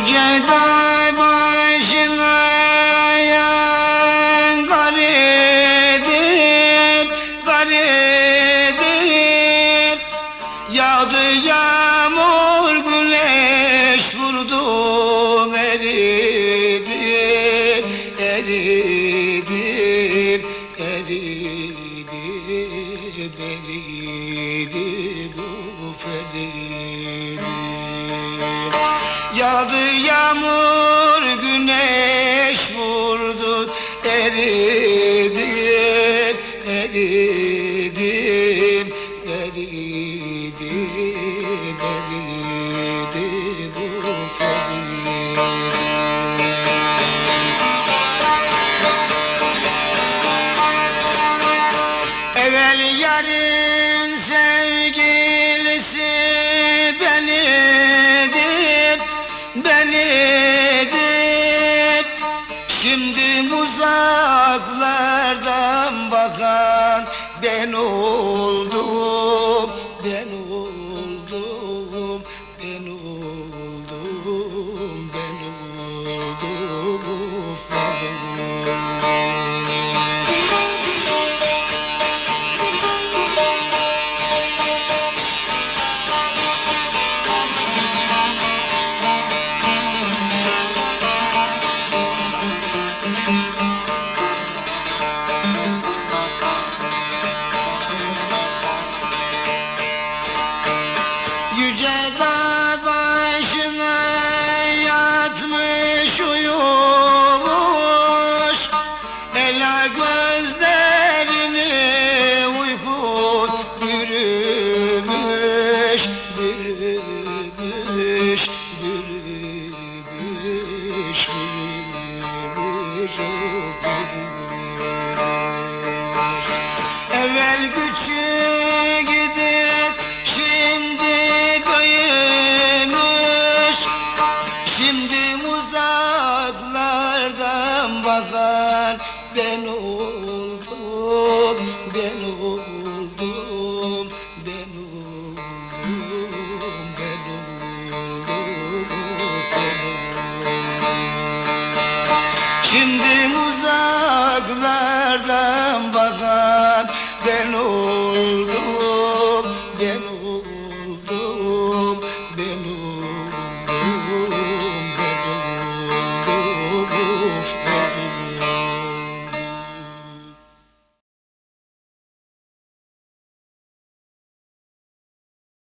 Yüce dağ başına yan Garidir, garidir Yağdı yağmur güneş vurdu eridim, eridim, eridim, bu feridim yağmur güneş vurdu. Eridim, eridim Eridim, eridim eridim. Evvel yarın Şimdi uzaklardan bakan ben oldum, ben oldum Ben oldum Şimdi uzaklardan bakan ben oldum